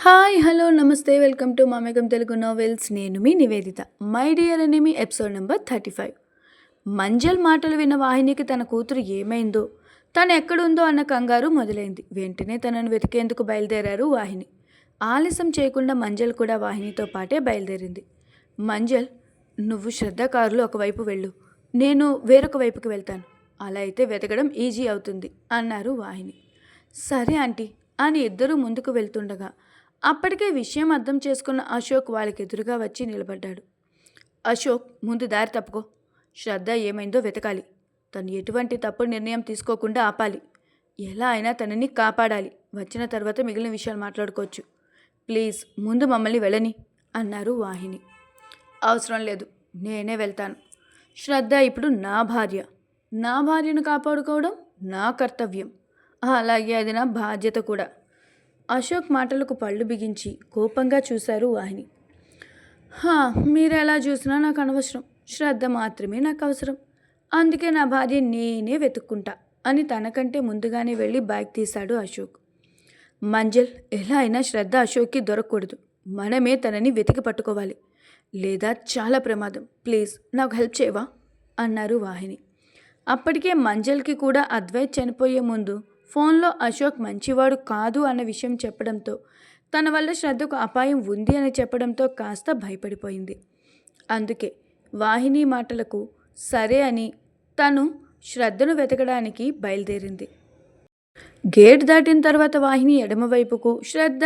Hi hello నమస్తే welcome to మామేకం Telugu novels. నేను మీ నివేదిత. మై డియర్ అనే మీ ఎపిసోడ్ నెంబర్ థర్టీ ఫైవ్. మంజల్ మాటలు విన్న వాహినికి తన కూతురు ఏమైందో తను ఎక్కడుందో అన్న కంగారు మొదలైంది. వెంటనే తనను వెతికేందుకు బయలుదేరారు వాహిని. ఆలస్యం చేయకుండా మంజల్ కూడా వాహినితో పాటే బయలుదేరింది. మంజల్ నువ్వు శ్రద్ధ కారులో ఒకవైపు వెళ్ళు. నేను వేరొక వైపుకి వెళ్తాను. అలా అయితే వెతకడం ఈజీ అవుతుంది అన్నారు వాహిని. సరే ఆంటీ అని ఇద్దరూ ముందుకు వెళ్తుండగా అప్పటికే విషయం అర్థం చేసుకున్న అశోక్ వాళ్ళకి ఎదురుగా వచ్చి నిలబడ్డాడు. అశోక్ ముందు దారి తప్పుకో. శ్రద్ధ ఏమైందో వెతకాలి. తను ఎటువంటి తప్పుడు నిర్ణయం తీసుకోకుండా ఆపాలి. ఎలా అయినా తనని కాపాడాలి. వచ్చిన తర్వాత మిగిలిన విషయాలు మాట్లాడుకోవచ్చు. ప్లీజ్ ముందు మమ్మల్ని వెళ్ళని అన్నారు వాహిని. అవసరం లేదు. నేనే వెళ్తాను. శ్రద్ధ ఇప్పుడు నా భార్య. నా భార్యను కాపాడుకోవడం నా కర్తవ్యం. అలాగే అది నా బాధ్యత కూడా. అశోక్ మాటలకు పళ్ళు బిగించి కోపంగా చూశారు వాహిని. హా మీరు ఎలా చూసినా నాకు అనవసరం. శ్రద్ధ మాత్రమే నాకు అవసరం. అందుకే నా భార్య నేనే వెతుక్కుంటా అని తనకంటే ముందుగానే వెళ్ళి బ్యాగ్ తీశాడు అశోక్. మంజల్ ఎలా అయినా శ్రద్ధ అశోక్కి దొరకకూడదు. మనమే తనని వెతికి పట్టుకోవాలి. లేదా చాలా ప్రమాదం. ప్లీజ్ నాకు హెల్ప్ చేయవా? అన్నారు వాహిని. అప్పటికే మంజల్కి కూడా అద్వైత్ చనిపోయే ముందు ఫోన్లో అశోక్ మంచివాడు కాదు అన్న విషయం చెప్పడంతో తన వల్ల శ్రద్ధకు అపాయం ఉంది అని చెప్పడంతో కాస్త భయపడిపోయింది. అందుకే వాహిని మాటలకు సరే అని తను శ్రద్ధను వెతకడానికి బయలుదేరింది. గేట్ దాటిన తర్వాత వాహిని ఎడమవైపుకు శ్రద్ధ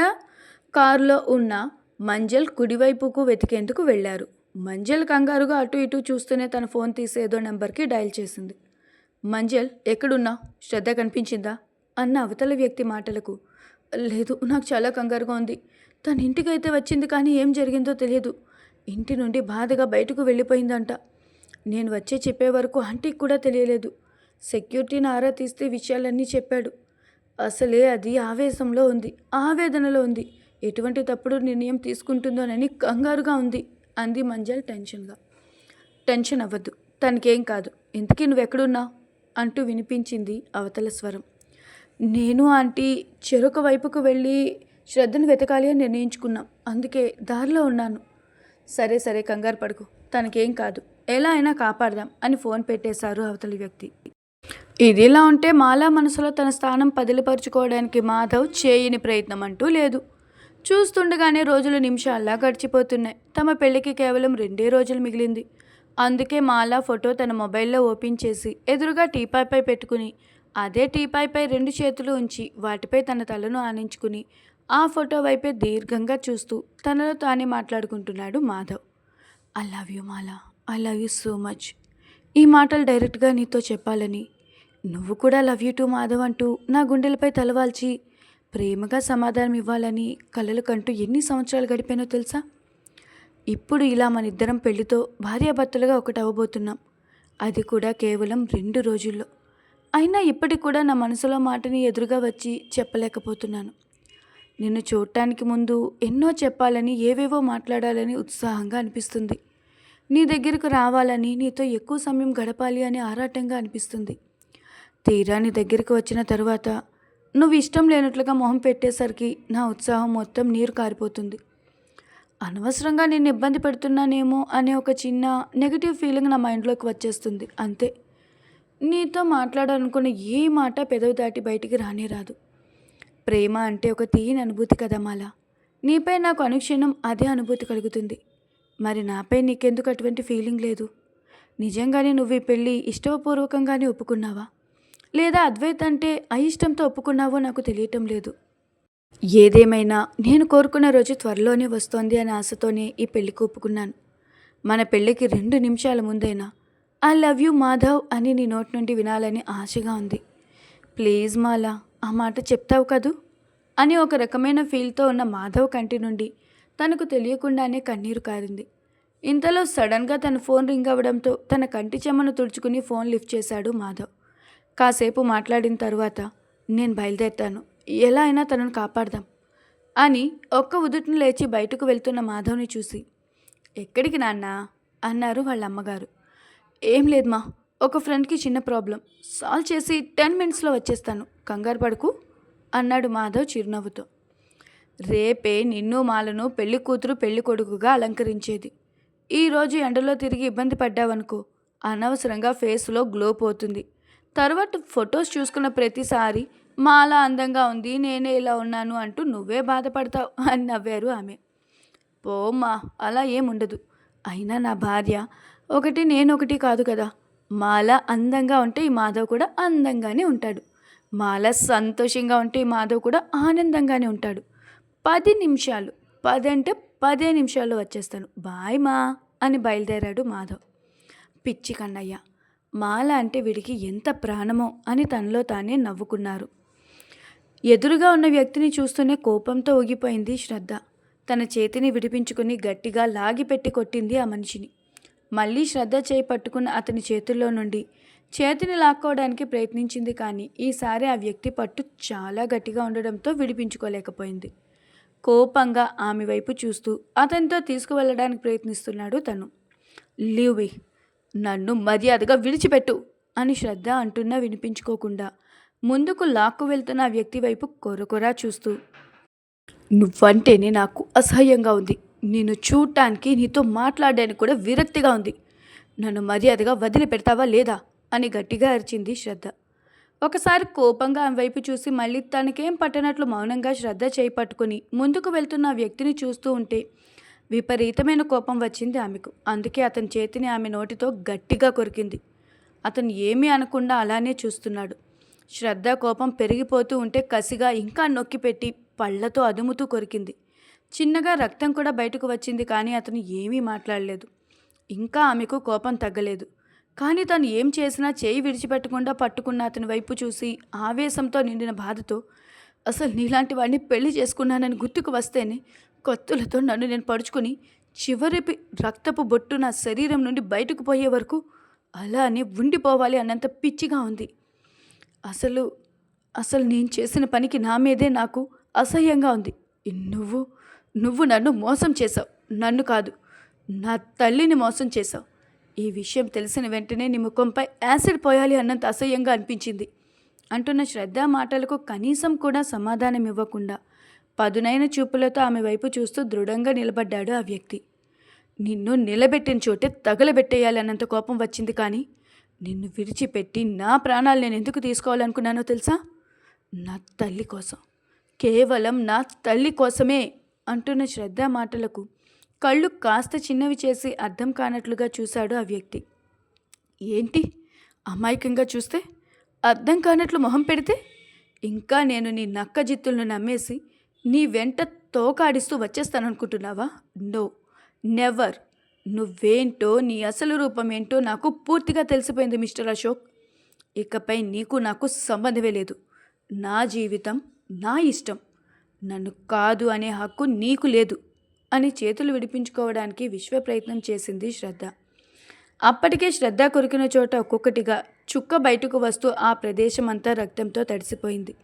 కారులో ఉన్న మంజల్ కుడివైపుకు వెతికేందుకు వెళ్ళారు. మంజల్ కంగారుగా అటు ఇటు చూస్తూనే తన ఫోన్ తీసేదో నెంబర్కి డయల్ చేసింది. మంజల్ ఎక్కడున్నా? శ్రద్ధ కనిపించిందా? అన్న అవతల వ్యక్తి మాటలకు లేదు నాకు చాలా కంగారుగా ఉంది. తన ఇంటికైతే వచ్చింది కానీ ఏం జరిగిందో తెలియదు. ఇంటి నుండి బాధగా బయటకు వెళ్ళిపోయిందంట. నేను వచ్చే చెప్పే వరకు ఆంటీకి కూడా తెలియలేదు. సెక్యూరిటీని ఆరా తీస్తే విషయాలన్నీ చెప్పాడు. అసలే అది ఆవేశంలో ఉంది ఆవేదనలో ఉంది. ఎటువంటి తప్పుడు నిర్ణయం తీసుకుంటుందోనని కంగారుగా ఉంది అంది మంజల్ టెన్షన్గా. టెన్షన్ అవ్వద్దు తనకేం కాదు. ఇంతకీ నువ్వెక్కడున్నావు? అంటూ వినిపించింది అవతల స్వరం. నేను ఆంటీ చెరొక వైపుకు వెళ్ళి శ్రద్ధను వెతకాలి అని నిర్ణయించుకున్నాం. అందుకే దారిలో ఉన్నాను. సరే సరే కంగారు పడుకు. తనకేం కాదు. ఎలా అయినా కాపాడదాం అని ఫోన్ పెట్టేశారు అవతలి వ్యక్తి. ఇదిలా ఉంటే మాలా మనసులో తన స్థానం పదిలిపరుచుకోవడానికి మాధవ్ చేయని ప్రయత్నం అంటూ లేదు. చూస్తుండగానే రోజులు నిమిషాల్లా గడిచిపోతున్నాయి. తమ పెళ్ళికి కేవలం రెండే రోజులు మిగిలింది. అందుకే మాలా ఫోటో తన మొబైల్లో ఓపెన్ చేసి ఎదురుగా టీపాయ్పై పెట్టుకుని అదే టీపాయ్పై రెండు చేతులు ఉంచి వాటిపై తన తలను ఆనించుకుని ఆ ఫోటో వైపే దీర్ఘంగా చూస్తూ తనలో తానే మాట్లాడుకుంటున్నాడు Madhav. I love you Mala. I love you so much ఈ మాటలు డైరెక్ట్గా నీతో చెప్పాలని. నువ్వు కూడా లవ్ యూ టు మాధవ్ అంటూ నా గుండెలపై తలవాల్చి ప్రేమగా సమాధానం ఇవ్వాలని కలలు కంటూ ఎన్ని సంవత్సరాలు గడిపానో తెలుసా? ఇప్పుడు ఇలా మన ఇద్దరం పెళ్ళితో భార్యాభర్తలుగా ఒకటి అవ్వబోతున్నాం అది కూడా కేవలం రెండు రోజుల్లో. అయినా ఇప్పటికి కూడా నా మనసులో మాటని ఎదురుగా వచ్చి చెప్పలేకపోతున్నాను. నిన్ను చూడటానికి ముందు ఎన్నో చెప్పాలని ఏవేవో మాట్లాడాలని ఉత్సాహంగా అనిపిస్తుంది. నీ దగ్గరకు రావాలని నీతో ఎక్కువ సమయం గడపాలి అని ఆరాటంగా అనిపిస్తుంది. తీరా నీ దగ్గరికి వచ్చిన తర్వాత నువ్వు ఇష్టం లేనట్లుగా మొహం పెట్టేసరికి నా ఉత్సాహం మొత్తం నీరు కారిపోతుంది. అనవసరంగా నేను ఇబ్బంది పెడుతున్నానేమో అనే ఒక చిన్న నెగిటివ్ ఫీలింగ్ నా మైండ్లోకి వచ్చేస్తుంది. అంతే. నీతో మాట్లాడాలనుకున్న ఏ మాట పెదవి దాటి బయటికి రానే రాదు ప్రేమ అంటే ఒక తీయని అనుభూతి కదా మాలా. నీపై నాకు అనుక్షణం అదే అనుభూతి కలుగుతుంది. మరి నాపై నీకెందుకు అటువంటి ఫీలింగ్ లేదు? నిజంగానే నువ్వు ఈ పెళ్ళి ఇష్టపూర్వకంగానే ఒప్పుకున్నావా? లేదా అద్వైత్ అంటే అయిష్టంతో ఒప్పుకున్నావో నాకు తెలియటం లేదు. ఏదేమైనా నేను కోరుకున్న రోజు త్వరలోనే వస్తోంది అనే ఆశతోనే ఈ పెళ్ళికి ఒప్పుకున్నాను. మన పెళ్ళికి రెండు నిమిషాల ముందైనా ఐ లవ్ యూ మాధవ్ అని నీ నోటి నుండి వినాలని ఆశగా ఉంది. ప్లీజ్ మాలా ఆ మాట చెప్తావు కదూ? అని ఒక రకమైన ఫీల్తో ఉన్న మాధవ్ కంటి నుండి తనకు తెలియకుండానే కన్నీరు కారింది. ఇంతలో సడన్గా తన ఫోన్ రింగ్ అవ్వడంతో తన కంటి చెమ్మను తుడుచుకుని ఫోన్ లిఫ్ట్ చేశాడు మాధవ్. కాసేపు మాట్లాడిన తర్వాత నేను బయలుదేరుతాను. ఎలా అయినా తనను కాపాడదాం. అని ఒక్క ఉదుటిని లేచి బయటకు వెళ్తున్న మాధవ్ని చూసి ఎక్కడికి నాన్న? అన్నారు వాళ్ళ అమ్మగారు. ఏం లేదు మా ఒక ఫ్రెండ్కి చిన్న ప్రాబ్లం. సాల్వ్ చేసి టెన్ మినిట్స్లో వచ్చేస్తాను. కంగారు పడుకు అన్నాడు మాధవ్ చిరునవ్వుతో. రేపే నిన్ను మాలను పెళ్ళి కూతురు పెళ్ళి కొడుకుగా అలంకరించేది. ఈరోజు ఎండలో తిరిగి ఇబ్బంది పడ్డావనుకో అనవసరంగా ఫేస్లో గ్లో పోతుంది. తర్వాత ఫొటోస్ చూసుకున్న ప్రతిసారి మాల అందంగా ఉంది నేనే ఇలా ఉన్నాను అంటూ నువ్వే బాధపడతావు అని నవ్వారు ఆమె. పోమ్మా అలా ఏముండదు అయినా నా భార్య ఒకటి నేను ఒకటి కాదు కదా. మాల అందంగా ఉంటే ఈ మాధవ్ కూడా అందంగానే ఉంటాడు. మాల సంతోషంగా ఉంటే ఈ మాధవ్ కూడా ఆనందంగానే ఉంటాడు. పది నిమిషాలు పది అంటే పదే నిమిషాల్లో వచ్చేస్తాను. బాయ్ మా అని బయలుదేరాడు మాధవ్. పిచ్చి కన్నయ్య మాల అంటే వీడికి ఎంత ప్రాణమో అని తనలో తానే నవ్వుకున్నారు. ఎదురుగా ఉన్న వ్యక్తిని చూస్తూనే కోపంతో ఊగిపోయింది శ్రద్ధ. తన చేతిని విడిపించుకుని గట్టిగా లాగిపెట్టి కొట్టింది ఆ మనిషిని. మళ్ళీ శ్రద్ధ చేయి పట్టుకున్న అతని చేతుల్లో నుండి. చేతిని లాక్కోవడానికి ప్రయత్నించింది కానీ ఈసారి ఆ వ్యక్తి పట్టు చాలా గట్టిగా ఉండడంతో విడిపించుకోలేకపోయింది. కోపంగా ఆమె వైపు చూస్తూ అతనితో తీసుకువెళ్ళడానికి ప్రయత్నిస్తున్నాడు తను. లీవి నన్ను మర్యాదగా విడిచిపెట్టు అని శ్రద్ధ అంటున్నా వినిపించుకోకుండా ముందుకు లాక్కు వెళ్తున్న ఆ వ్యక్తి వైపు కొరకొరా చూస్తూ నువ్వంటేనే నాకు అసహ్యంగా ఉంది. నేను చూడటానికి నీతో మాట్లాడడానికి కూడా విరక్తిగా ఉంది. నన్ను మర్యాదగా వదిలిపెడతావా లేదా? అని గట్టిగా అరిచింది శ్రద్ధ. ఒకసారి కోపంగా ఆమె వైపు చూసి మళ్ళీ తనకేం పట్టనట్లు మౌనంగా శ్రద్ధ చేయి పట్టుకుని ముందుకు వెళ్తున్న ఆ వ్యక్తిని చూస్తూ ఉంటే విపరీతమైన కోపం వచ్చింది ఆమెకు. అందుకే అతని చేతిని ఆమె నోటితో గట్టిగా కొరికింది. అతను ఏమీ అనకుండా అలానే చూస్తున్నాడు. శ్రద్ధ కోపం పెరిగిపోతూ ఉంటే కసిగా ఇంకా నొక్కిపెట్టి పళ్ళతో అదుముతూ కొరికింది. చిన్నగా రక్తం కూడా బయటకు వచ్చింది కానీ అతను ఏమీ మాట్లాడలేదు. ఇంకా ఆమెకు కోపం తగ్గలేదు. కానీ తను ఏం చేసినా చేయి విడిచిపెట్టకుండా పట్టుకున్న అతని వైపు చూసి ఆవేశంతో నిండిన బాధతో అసలు నీలాంటి వాడిని పెళ్ళి చేసుకున్నానని గుర్తుకు వస్తేనే కత్తులతో నన్ను నేను పడుచుకుని చివరి రక్తపు బొట్టు నా శరీరం నుండి బయటకు పోయే వరకు అలానే ఉండిపోవాలి అన్నంత పిచ్చిగా ఉంది. అసలు అసలు నేను చేసిన పనికి నా మీదే నాకు అసహ్యంగా ఉంది. నువ్వు నువ్వు నన్ను మోసం చేశావు. నన్ను కాదు నా తల్లిని మోసం చేశావు. ఈ విషయం తెలిసిన వెంటనే నీ ముఖంపై యాసిడ్ పోయాలి అన్నంత అసహ్యంగా అనిపించింది. అంటున్న శ్రద్ధ మాటలకు కనీసం కూడా సమాధానం ఇవ్వకుండా పదునైన చూపులతో ఆమె వైపు చూస్తూ దృఢంగా నిలబడ్డాడు ఆ వ్యక్తి. నిన్ను నిలబెట్టిన చోటే తగలబెట్టేయాలన్నంత కోపం వచ్చింది కానీ నిన్ను విడిచిపెట్టి నా ప్రాణాలు నేను ఎందుకు తీసుకోవాలనుకున్నానో తెలుసా? నా తల్లి కోసం. కేవలం నా తల్లి కోసమే అంటున్న శ్రద్ధ మాటలకు కళ్ళు కాస్త చిన్నవి చేసి అర్థం కానట్లుగా చూశాడు ఆ వ్యక్తి. ఏంటి? అమాయకంగా చూస్తే? అర్థం కానట్లు మొహం పెడితే? ఇంకా నేను నీ నక్క జిత్తులను నమ్మేసి నీ వెంట తోకాడిస్తూ వచ్చేస్తాననుకుంటున్నావా? నో. నెవర్. నువ్వేంటో నీ అసలు రూపం ఏంటో నాకు పూర్తిగా తెలిసిపోయింది మిస్టర్ అశోక్. ఇకపై నీకు నాకు సంబంధమే లేదు. నా జీవితం నా ఇష్టం. నన్ను కాదు అనే హక్కు నీకు లేదు అని చేతులు విడిపించుకోవడానికి విశ్వ ప్రయత్నం చేసింది శ్రద్ధ. అప్పటికే శ్రద్ధ కొరికిన చోట ఒక్కొక్కటిగా చుక్క బయటకు వస్తూ ఆ ప్రదేశం అంతా రక్తంతో తడిసిపోయింది.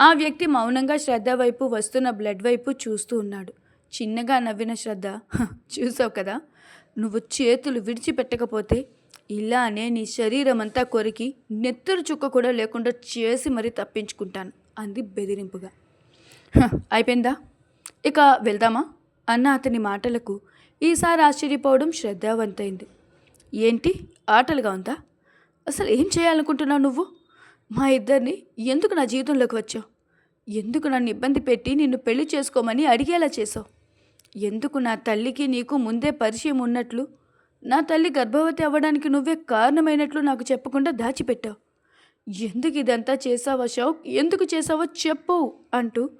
ఆ వ్యక్తి మౌనంగా శ్రద్ధ వైపు వస్తున్న బ్లడ్ వైపు చూస్తూ ఉన్నాడు. చిన్నగా నవ్విన శ్రద్ధ చూసావు కదా? నువ్వు చేతులు విడిచిపెట్టకపోతే ఇలానే నీ శరీరం అంతా కొరికి నెత్తురు చుక్క కూడా లేకుండా చేసి మరీ తప్పించుకుంటాను అంది బెదిరింపుగా. అయిపోయిందా? ఇక వెళ్దామా? అన్న అతని మాటలకు ఈసారి ఆశ్చర్యపోవడం శ్రద్ధావంతైంది. ఏంటి? ఆటలుగా ఉందా? అసలు ఏం చేయాలనుకుంటున్నావు నువ్వు? మా ఇద్దరిని ఎందుకు నా జీవితంలోకి వచ్చావు? ఎందుకు నన్ను ఇబ్బంది పెట్టి నిన్ను పెళ్ళి చేసుకోమని అడిగేలా చేసావు ఎందుకు నా తల్లికి నీకు ముందే పరిచయం ఉన్నట్లు నా తల్లి గర్భవతి అవ్వడానికి నువ్వే కారణమైనట్లు నాకు చెప్పకుండా దాచిపెట్టావు? ఎందుకు ఇదంతా చేసావో షౌక్? ఎందుకు చేసావో చెప్పు అంటూ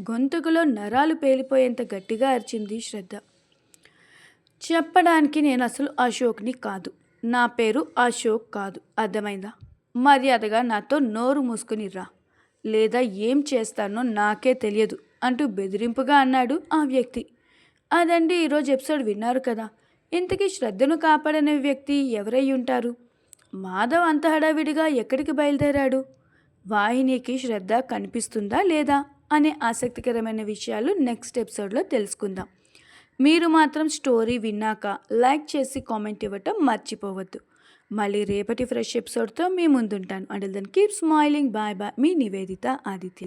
గొంతుకులో నరాలు పేలిపోయేంత గట్టిగా అరిచింది శ్రద్ధ. చెప్పడానికి నేను అసలు అశోక్ని కాదు. నా పేరు అశోక్ కాదు. అర్థమైందా? మర్యాదగా నాతో నోరు మూసుకుని రా. లేదా ఏం చేస్తానో నాకే తెలియదు అంటూ బెదిరింపుగా అన్నాడు ఆ వ్యక్తి. అదండి ఈరోజు ఎపిసోడ్ విన్నారు కదా. ఇంతకీ శ్రద్ధను కాపాడనే వ్యక్తి ఎవరై ఉంటారు? మాధవ్ అంత హడావిడిగా ఎక్కడికి బయలుదేరాడు? వాహినికి శ్రద్ధ కనిపిస్తుందా లేదా? అనే ఆసక్తికరమైన విషయాలు నెక్స్ట్ ఎపిసోడ్లో తెలుసుకుందాం. మీరు మాత్రం స్టోరీ విన్నాక లైక్ చేసి కామెంట్ ఇవ్వటం మర్చిపోవద్దు. మళ్ళీ రేపటి ఫ్రెష్ ఎపిసోడ్తో మీ ముందుంటాను. అంటే then keep smiling. Bye bye. మీ నివేదిత ఆదిత్య.